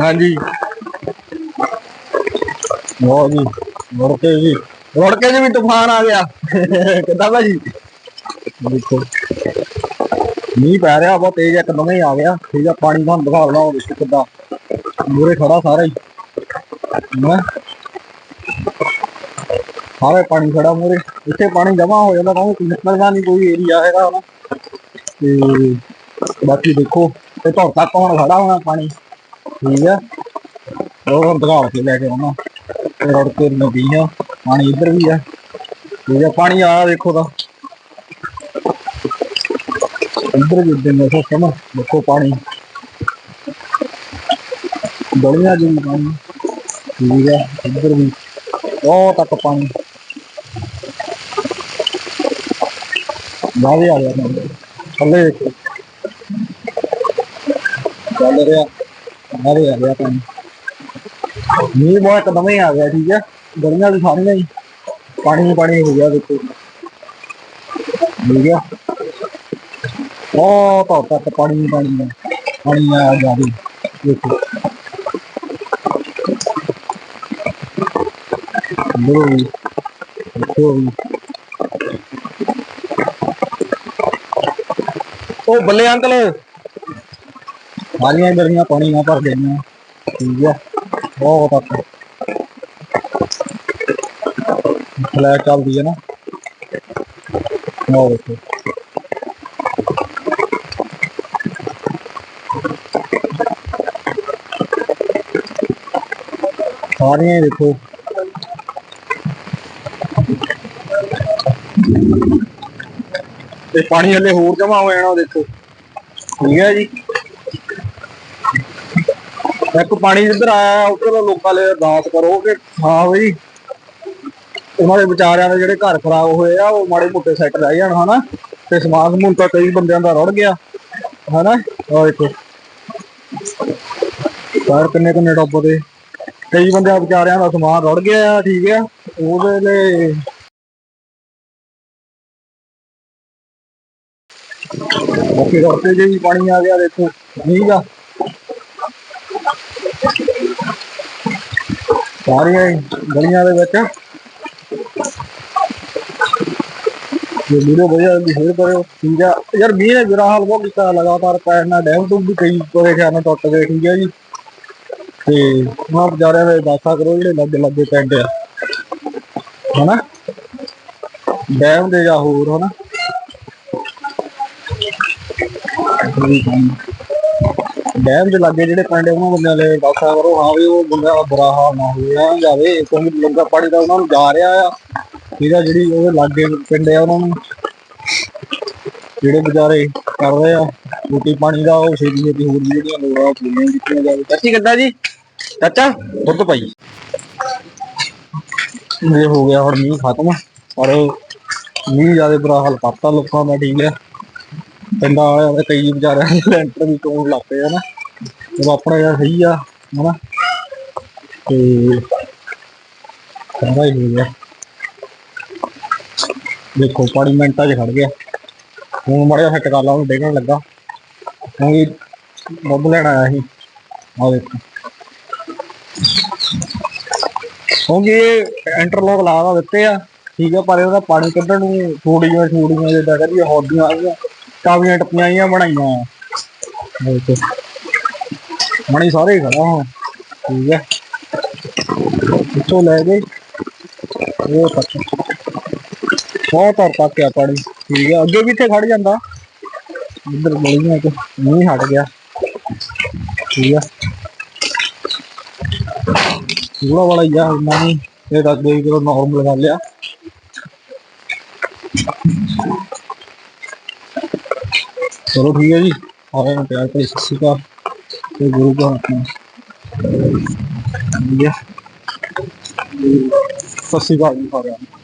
ਹਾਂਜੀ। ਲੋ ਜੀ, ਮੁੜ ਕੇ ਜੀ, ਮੁੜ ਕੇ ਜੀ ਵੀ ਤੂਫਾਨ ਆ ਗਿਆ। ਕਿੱਦਾਂ ਭਾਜੀ? ਦੇਖੋ, ਮੀਂਹ ਪੈ ਰਿਹਾ ਬਹੁਤ ਤੇਜ਼ ਇੱਕਦਮ ਹੀ ਆ ਗਿਆ। ਠੀਕ ਆ, ਪਾਣੀ ਤੁਹਾਨੂੰ ਦਿਖਾ ਲਣਾ ਉਹ ਕਿੱਦਾਂ। ਮੂਰੇ ਖੜਾ ਸਾਰਾ ਹੀ। ਹੈਂ। ਸਾਰੇ ਪਾਣੀ ਖੜਾ ਮੂਰੇ ਇੱਥੇ ਪਾਣੀ ਜਮਾ ਹੋ ਜਾਂਦਾ ਕਿਉਂਕਿ ਨਿਕਲਦਾ ਨਹੀਂ, ਕੋਈ ਏਰੀਆ ਹੈਗਾ ਨਾ ਤੇ ਬਾਕੀ ਦੇਖੋ, ਤੇ ਧੁਰ ਤੱਕ ਹੁਣ ਖੜਾ ਹੋਣਾ ਪਾਣੀ। ਠੀਕ ਆ। ਉਹ ਹੁਣ ਦਿਖਾ ਕੇ ਲੈ ਕੇ ਆਉਣਾ। ਤੇ ਰੋਡ ਤੇ ਨਦੀ ਆ ਪਾਣੀ। ਇੱਧਰ ਵੀ ਆ। ਠੀਕ ਆ, ਪਾਣੀ ਆ ਦੇਖੋ ਤਾਂ। ਇੱਧਰ ਵੀ ਇੱਧਰ ਨੇ ਸਿਸਟਮ ਦੇਖੋ ਪਾਣੀ। ਗਲੀਆਂ ਜੀ ਪਾਣੀ। ਠੀਕ ਆ, ਇੱਧਰ ਵੀ। ਬਹੁਤ ਤੱਕ ਪਾਣੀ। ਬਾਹਰ ਆ ਗਿਆ। ਥੱਲੇ ਚੱਲ ਰਿਹਾ। ਬਾਹਰ ਆ ਗਿਆ ਪਾਣੀ ਮੀਂਹ ਬਹੁਤ ਇੱਕਦਮ ਹੀ ਆ ਗਿਆ ਠੀਕ ਹੈ ਗਲੀਆਂ ਵੀ ਸਾਰੀਆਂ ਹੀ ਪਾਣੀ ਹੀ ਪਾਣੀ ਹੋ ਗਿਆ ਦੇਖੋ ਠੀਕ ਹੈ ਉਹ ਤਾਂ ਤੱਕ ਪਾਣੀ ਹੀ ਪਾਣੀ ਹੈ ਪਾਣੀ ਆ ਜਾ ਰਹੀ ਦੇਖੋ ਬਰੋ ਦੇਖੋ ਵੀ ਉਹ ਬੱਲੇ ਅੰਕਲ ਸਾਰੀਆਂ ਗਲੀਆਂ ਪਾਣੀ ਨਾਲ ਭਰ ਗਈਆਂ ਠੀਕ ਹੈ ਬਹੁਤ ਤੱਕ ਫਲੈਟ ਚੱਲਦੀ ਹੈ ਨਾ। ਉਹ ਦੇਖੋ ਸਾਰੀਆਂ ਦੇਖੋ ਤੇ ਪਾਣੀ ਹਲੇ ਹੋਰ ਜਮਾ ਹੋ ਜਾਣਾ ਦੇਖੋ। ਠੀਕ ਹੈ ਜੀ। ਇੱਕ ਪਾਣੀ ਜਿੱਧਰ ਆਇਆ ਉੱਧਰ ਲੋਕਾਂ ਲਈ ਅਰਦਾਸ ਕਰੋ ਕਿ ਹਾਂ ਬਈ, ਉਹਨਾਂ ਦੇ ਵਿਚਾਰਿਆਂ ਦੇ ਜਿਹੜੇ ਘਰ ਖਰਾਬ ਹੋਏ ਆ, ਉਹ ਮਾੜੇ ਮੋਟੇ ਸੈੱਟ ਰਹਿ ਜਾਣ, ਹਨਾ? ਤੇ ਸਮਾਨ ਸਮੂਨ ਤਾਂ ਕਈ ਬੰਦਿਆਂ ਦਾ ਰੁੜ ਗਿਆ, ਹਨਾ? ਉਹ ਦੇਖੋ। ਸਾਰ ਕਿੰਨੇ ਕਿੰਨੇ ਦੇ ਕਈ ਬੰਦਿਆਂ ਵਿਚਾਰਿਆਂ ਦਾ ਸਮਾਨ ਰੁੜ ਗਿਆ ਆ, ਠੀਕ ਆ, ਉਹਦੇ ਲਈ ਬਾਕੀ ਰਸਤੇ 'ਚ ਵੀ ਪਾਣੀ ਆ ਗਿਆ, ਦੇਖੋ, ਠੀਕ ਆ। ਸਾਰੀਆਂ ਗਲੀਆਂ ਦੇ ਵਿੱਚ। ਇਹ ਵੀਡੀਓ ਵਧੀਆ ਲੱਗੀ, ਸ਼ੇਅਰ ਕਰਿਓ, ਠੀਕ ਆ। ਯਾਰ ਮੀਂਹ ਨੇ ਜਰਾ ਹਾਲ ਬਹੁਤ ਕੀਤਾ, ਲਗਾਤਾਰ ਪੈਣ ਨਾਲ ਡੈਮ ਤੋਂ ਵੀ ਕਈ ਕੋਰੇ ਟੁੱਟ ਗਏ, ਠੀਕ ਹੈ ਜੀ। ਤੇ ਉਹਨਾਂ ਵਿਚਾਰਿਆਂ ਦੇ ਦਾਸਾ ਕਰੋ, ਜਿਹੜੇ ਲੱਗੇ ਲੱਗੇ ਪਿੰਡ ਆ। ਹਨਾ? ਡੈਮ ਦੇ ਜਾਂ ਹੋਰ, ਹਨਾ? ਡੈਮ ਦੇ ਲਾਗੇ ਜਿਹੜੇ ਪਿੰਡ ਆ, ਉਹਨਾਂ ਬੰਦਿਆਂ ਲਈ ਦਾਸਾ ਕਰੋ ਹਾਂ ਵੀ ਉਹ ਬੰਦਿਆਂ ਬੁਰਾ ਹਾਲ ਨਾ ਹੋਇਆ ਜਾਵੇ ਕਿਉਂਕਿ ਲੰਗਾ ਪਾਣੀ ਦਾ ਉਹਨਾਂ ਨੂੰ ਜਾ ਰਿਹਾ ਆ। ਠੀਕ ਜਿਹੜੀ ਉਹ ਲਾਗੇ ਪਿੰਡ ਆ, ਉਹਨਾਂ ਨੂੰ ਜਿਹੜੇ ਵਿਚਾਰੇ ਕਰ ਰਹੇ ਆ, ਰੋਟੀ ਪਾਣੀ ਦਾ, ਉਹ ਛੇਤੀ ਛੇਤੀ ਹੋਰ ਜਿਹੜੀਆਂ ਲੋੜਾਂ ਉਹ ਪੂਰੀਆਂ ਕੀਤੀਆਂ ਜਾਵੇ। ਚਾਚੀ, ਕਿੱਦਾਂ ਜੀ? ਚਾਚਾ, ਦੁੱਧ ਪਾਈ। ਇਹ ਹੋ ਗਿਆ ਹੁਣ ਮੀਂਹ ਖਤਮ, ਪਰ ਮੀਂਹ ਜ਼ਿਆਦਾ ਬੁਰਾ ਹਾਲ ਕਰਤਾ ਲੋਕਾਂ ਦਾ, ਠੀਕ ਹੈ ਪਿੰਡਾਂ ਵਾਲਿਆਂ ਦੇ ਕਈ ਵਿਚਾਰਿਆਂ ਦੇ ਲੈਂਟਰ ਵੀ ਟੋਣ ਲੱਗ ਪਏ ਹਨਾ ਉਹ ਆਪਣਾ ਯਾਰ ਸਹੀ ਆ, ਹਨਾ। ਤੇ ਸਾਰਾ ਹੀ ਹੋ ਗਿਆ। ਦੇਖੋ, ਪਾਣੀ ਮਿੰਟਾਂ 'ਚ ਖੜ ਗਿਆ। ਹੁਣ ਮੜਿਆ ਸੈੱਟ ਕਰ ਲਾ ਉਹਨੂੰ ਡੇਗਣ ਲੱਗਾ। ਕਿਉਂਕਿ ਦੁੱਧ ਲੈਣ ਆਇਆ ਸੀ। ਆ ਦੇਖੋ। ਕਿਉਂਕਿ ਇਹ ਇੰਟਰਲੋਕ ਲਾ ਦਾ ਦਿੱਤੇ ਆ, ਠੀਕ ਆ, ਪਰ ਇਹਦਾ ਪਾਣੀ ਕੱਢਣ ਨੂੰ ਥੋੜੀਆਂ ਥੋੜੀਆਂ ਜਿੱਦਾਂ ਕਰੀਏ ਹੌਦੀਆਂ ਆਈਆਂ ਕਾਵੀਆਂ ਟੱਪੀਆਂ ਆਈਆਂ ਬਣਾਈਆਂ। ਆ ਦੇਖੋ ਮਣੀ ਸਾਰੇ ਖੜਾ ਹੁਣ। ਠੀਕ ਹੈ। ਇੱਥੋਂ ਲੈ ਗਏ। ਉਹ ਤੱਕ ਬਹੁਤ ਤਰ ਤੱਕ ਆ ਪਾਣੀ। ਠੀਕ ਹੈ। ਅੱਗੇ ਵੀ ਇੱਥੇ ਖੜ ਜਾਂਦਾ। ਇੱਧਰ ਗਲੀਆਂ ਚ ਨਹੀਂ ਹਟ ਗਿਆ। ਠੀਕ ਹੈ। ਥੋੜਾ ਵਾਲਾ ਯਾ ਇੰਨਾ ਨਹੀਂ ਇਹ ਤਾਂ ਦੇ ਕਿਲੋ ਨਾਰਮਲ ਕਰ ਲਿਆ ਚਲੋ ਠੀਕ ਹੈ ਜੀ। ਆਏ ਨੂੰ ਪਿਆਰ ਭਰੀ ਸਤਿ ਸ਼੍ਰੀ ਅਕਾਲ। ਤੇ ਗੁਰੂ ਘਰ ਆਪਣਾ। ਠੀਕ ਸਤਿ ਸ਼੍ਰੀ ਅਕਾਲ ਜੀ ਸਾਰਿਆਂ ਨੂੰ।